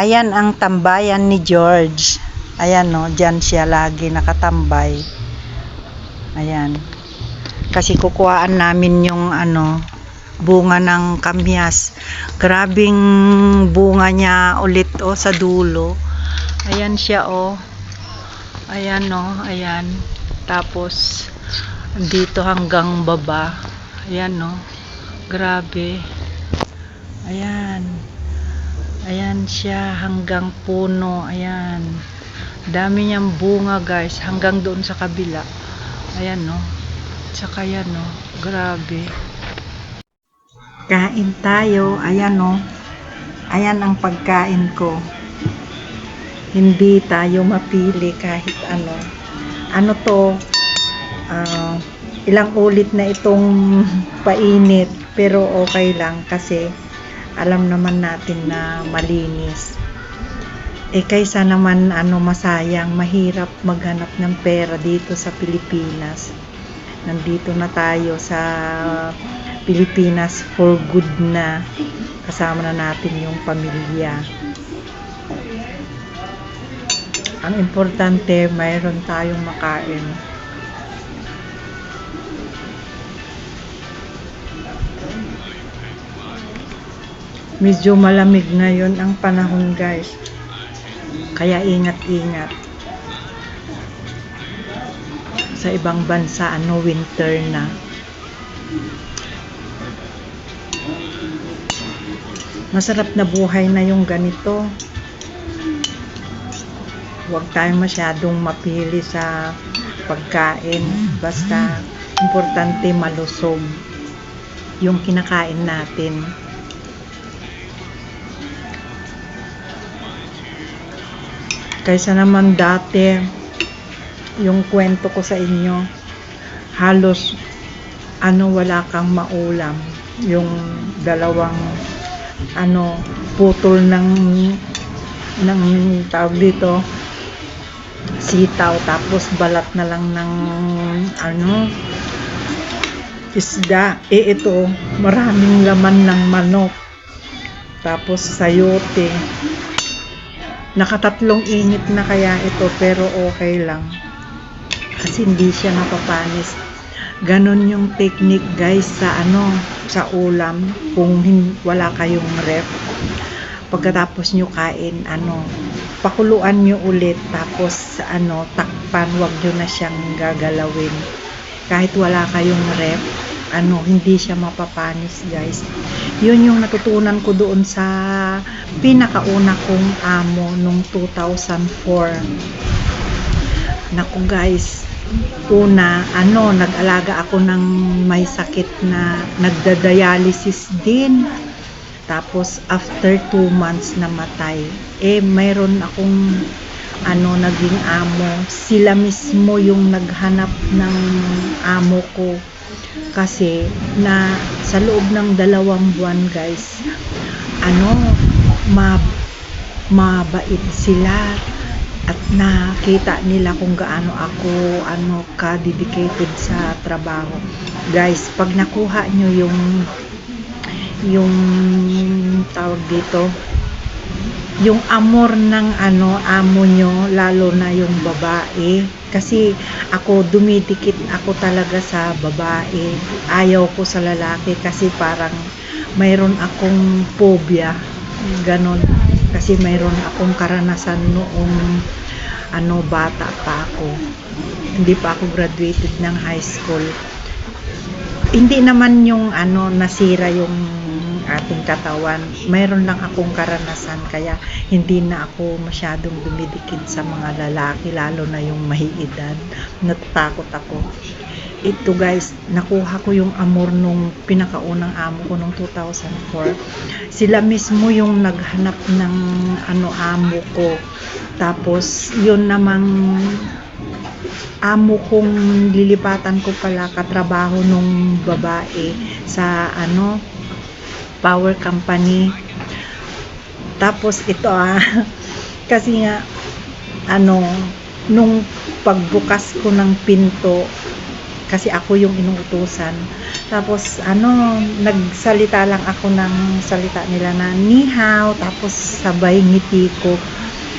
Ayan ang tambayan ni George. Ayan no, dyan siya lagi nakatambay. Ayan. Kasi kukuhaan namin yung ano, bunga ng kamyas. Grabing bunga niya ulit oh sa dulo. Ayan siya oh. Ayan no, ayan. Tapos dito hanggang baba. Ayan no. Grabe. Ayan. Ayan siya hanggang puno. Ayan. Dami niyang bunga guys hanggang doon sa kabila. Ayan no. Tsaka yan no. Grabe. Kain tayo. Ayan no. Ayan ang pagkain ko. Hindi tayo mapili kahit ano. Ano to? Ah, ilang ulit na itong painit pero okay lang kasi alam naman natin na malinis. Eh kaysa naman ano masayang, mahirap maghanap ng pera dito sa Pilipinas. Nandito na tayo sa Pilipinas for good na. Kasama na natin yung pamilya. Ang importante, mayroon tayong makain. Medyo malamig ngayon ang panahon guys. Kaya ingat-ingat. Sa ibang bansa, ano, winter na. Masarap na buhay na yung ganito. Huwag tayong masyadong mapili sa pagkain. Basta, importante malusog yung kinakain natin. Kaysa naman dati, yung kwento ko sa inyo, halos ano wala kang maulam. Yung dalawang ano putol ng ng tawag dito sitaw tapos balat na lang ng ano isda. Eh ito maraming laman ng manok. Tapos sayote nakatatlong init na kaya ito pero okay lang. Kasi hindi siya napapanis. Ganon yung technique guys sa ano sa ulam kung wala kayong ref. Pagkatapos nyo kain ano pakuluan nyo ulit tapos ano takpan wag nyo na siyang gagalawin. Kahit wala kayong ref ano hindi siya mapapanis guys yun yung natutunan ko doon sa pinakauna kong amo nung 2004 naku guys una ano nag-alaga ako ng may sakit na nagda-dialysis din. Tapos after 2 months namatay eh mayroon akong ano naging amo. Sila mismo yung naghanap ng amo ko kasi na sa loob ng dalawang buwan guys ano ma mabait sila at nakita nila kung gaano ako ano ka dedicated sa trabaho. Guys pag nakuha nyo yung yung tawag dito yung amor ng ano amo nyo lalo na yung babae. Kasi ako dumidikit ako talaga sa babae. Ayaw ko sa lalaki kasi parang mayroon akong phobia. Ganon. Kasi mayroon akong karanasan noong ano bata pa ako. Hindi pa ako graduated ng high school. Hindi naman yung ano nasira yung ating katawan mayroon lang akong karanasan kaya hindi na ako masyadong dumidikit sa mga lalaki lalo na yung mahiedad natatakot ako. Ito guys nakuha ko yung amor nung pinakaunang amo ko nung 2004 sila mismo yung naghanap ng ano amo ko. Tapos yun namang amo kong lilipatan ko pala katrabaho nung babae sa ano power company tapos ito ah kasi nga ano nung pagbukas ko ng pinto kasi ako yung inuutusan. Tapos ano, nagsalita lang ako ng salita nila na nihaw, tapos sabay ngiti ko.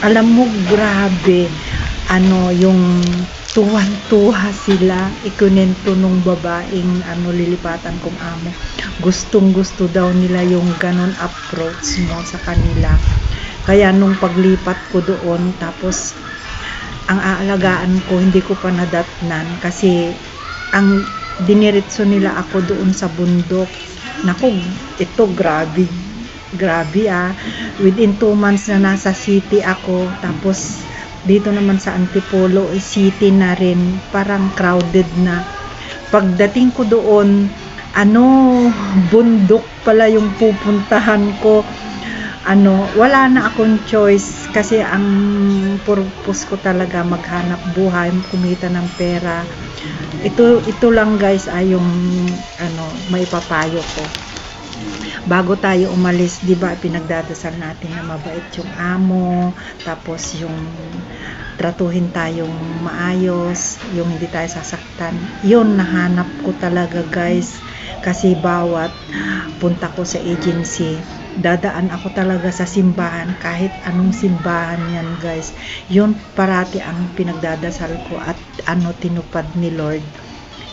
Alam mo, grabe, ano, yung tuwan-tuwa sila. Ikunento nung babaeng ano lilipatan kong amo. Gustong gusto daw nila yung ganon approach mo sa kanila. Kaya nung paglipat ko doon tapos ang aalagaan ko hindi ko pa nadatnan. Kasi ang diniretso nila ako doon sa bundok. Naku ito grabe grabe ah. Within 2 months na nasa city ako tapos dito naman sa Antipolo city na rin parang crowded na. Pagdating ko doon ano bundok pala yung pupuntahan ko. Ano wala na akong choice kasi ang purpose ko talaga maghanap buhay kumita ng pera. Ito ito lang guys ay yung ano may papayo ko bago tayo umalis, 'di ba, pinagdadasal natin na mabait yung amo, tapos yung tratuhin tayong maayos, yung hindi tayo sasaktan. 'Yun nahanap ko talaga, guys. Kasi bawat punta ko sa agency, dadaan ako talaga sa simbahan kahit anong simbahan yan guys yun parati ang pinagdadasal ko at ano tinupad ni Lord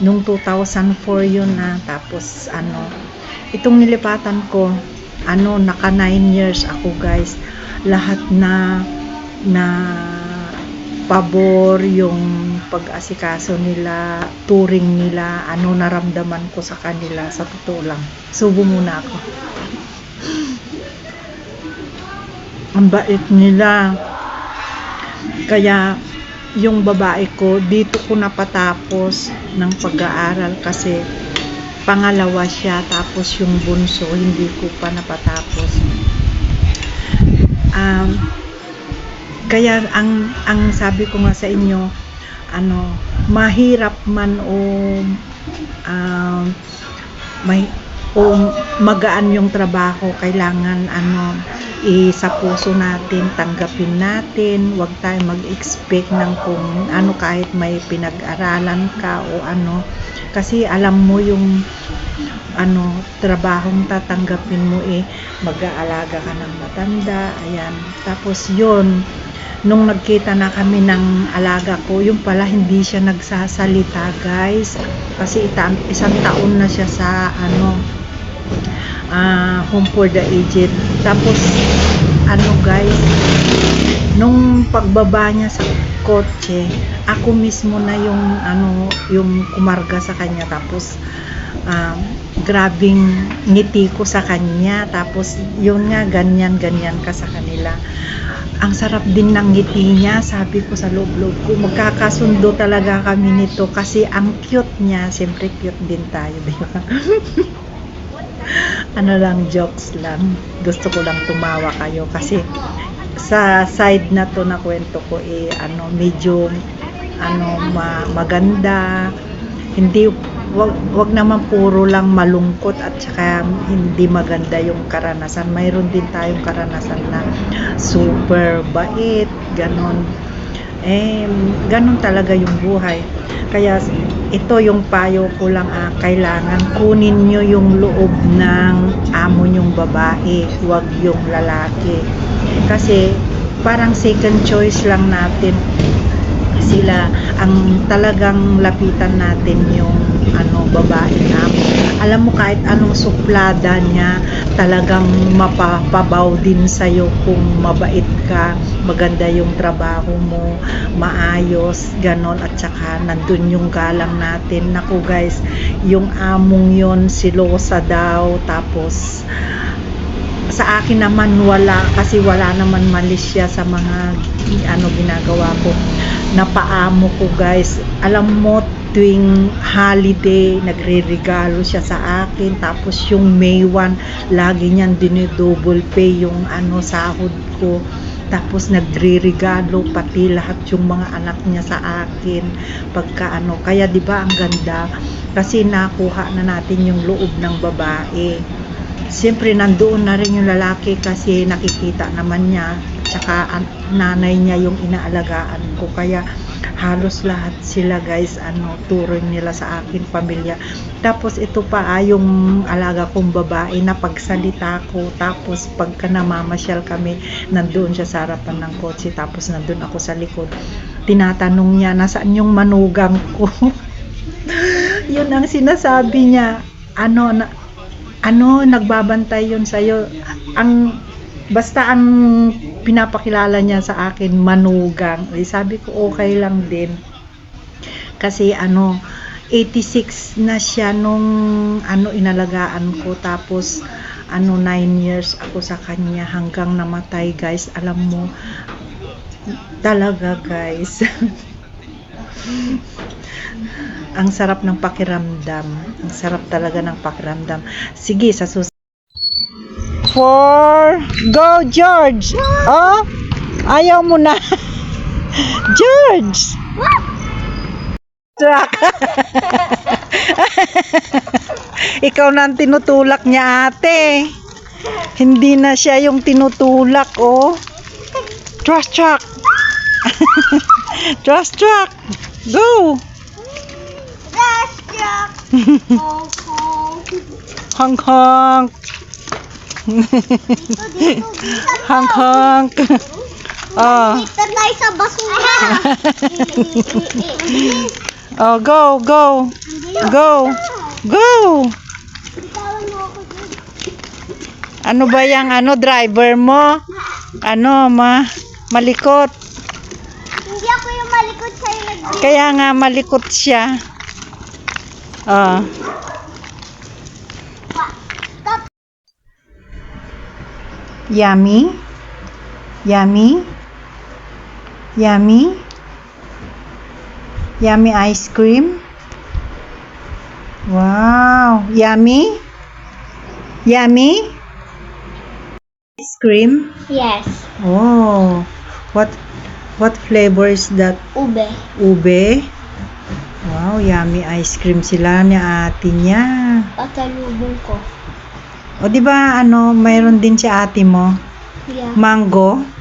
nung 2004 yun na tapos ano itong nilipatan ko ano naka 9 years ako guys. Lahat na na pabor yung pag-asikaso nila touring nila ano naramdaman ko sa kanila sa totoo lang. Subo muna ako. Ang bait nila. Kaya yung babae ko dito ko napatapos ng pag-aaral kasi pangalawa siya tapos yung bunso hindi ko pa napatapos. Um, kaya ang ang sabi ko nga sa inyo ano mahirap man o um, may o magaan yung trabaho kailangan ano i sa puso natin tanggapin natin. Wag tayo mag-expect ng kung ano kahit may pinag-aralan ka o ano. Kasi alam mo yung ano trabahong tatanggapin mo eh mag-aalaga ka ng matanda ayan. Tapos yun nung nagkita na kami ng alaga ko yung pala hindi siya nagsasalita guys. Kasi ita, isang taon na siya sa ano uh, home for the aged. Tapos ano guys nung pagbaba niya sa kotse ako mismo na yung ano yung kumarga sa kanya. Tapos um, grabing ngiti ko sa kanya. Tapos yun nga ganyan ganyan ka sa kanila. Ang sarap din ng ngiti niya sabi ko sa loob-loob ko. Magkakasundo talaga kami nito kasi ang cute niya. Siyempre cute din tayo di ba ano lang jokes lang. Gusto ko lang tumawa kayo kasi sa side na to na kwento ko eh ano medyo ano ma, maganda. Hindi wag, wag naman puro lang malungkot at saka hindi maganda yung karanasan. Mayroon din tayong karanasan na super bait ganon eh ganon talaga yung buhay. Kaya ito yung payo ko lang ah, kailangan kunin nyo yung loob ng amo nyong babae, huwag yung lalaki. Kasi parang second choice lang natin sila ang talagang lapitan natin yung ano babae na. Alam mo kahit anong suplada niya talagang mapapabaw din sa'yo kung mabait ka maganda yung trabaho mo maayos ganon. At saka nandun yung galang natin. Naku guys yung among yon silosa daw. Tapos sa akin naman wala. Kasi wala naman siya sa mga ano ginagawa ko. Napaamo ko guys. Alam mo tuwing holiday nagre-regalo siya sa akin. Tapos yung May 1 lagi niyan dinidouble pay yung ano sahod ko. Tapos nagre-regalo pati lahat yung mga anak niya sa akin. Pagka ano kaya 'di ba ang ganda? Kasi nakuha na natin yung loob ng babae. Siyempre nandoon na rin yung lalaki kasi nakikita naman niya tsaka an- nanay niya yung inaalagaan ko. Kaya halos lahat sila guys, ano, turing nila sa akin, pamilya. Tapos ito pa ah, yung alaga kong babae na pagsalita ko. Tapos pagka namamasyal kami, nandoon siya sa harapan ng kotse. Tapos nandoon ako sa likod. Tinatanong niya, nasaan yung manugang ko? yun ang sinasabi niya. Ano, na, ano, nagbabantay yun sa'yo. Ang, basta ang pinapakilala niya sa akin, manugang. Eh, sabi ko, okay lang din. Kasi ano, 86 na siya nung ano inalagaan ko. Tapos ano 9 years ako sa kanya hanggang namatay guys. Alam mo talaga guys. Ang sarap ng pakiramdam. Ang sarap talaga ng pakiramdam. Sige sa sus Four, go George! Oh, ayaw mo na. George! Truck. Ikaw na ang tinutulak niya ate. Hindi na siya yung tinutulak, oh. Trust truck. Trust truck. Go. Hong Kong. Honk honk. Honk honk. Oh. Tayo sa basura. Oh, go, go. Go. Go. Ano ba yung ano driver mo? Ano ma malikot. Hindi ako yung malikot nag Kaya nga malikot siya. Ah. Yummy? Yummy? Yummy? Yummy ice cream? Wow! Yummy? Yummy? Ice cream? Yes. Oh, what what flavor is that? Ube. Ube? Wow, yummy ice cream sila ni ate niya. Patalubong ko. O di ba ano, mayroon din si ate mo? Yeah. Mango?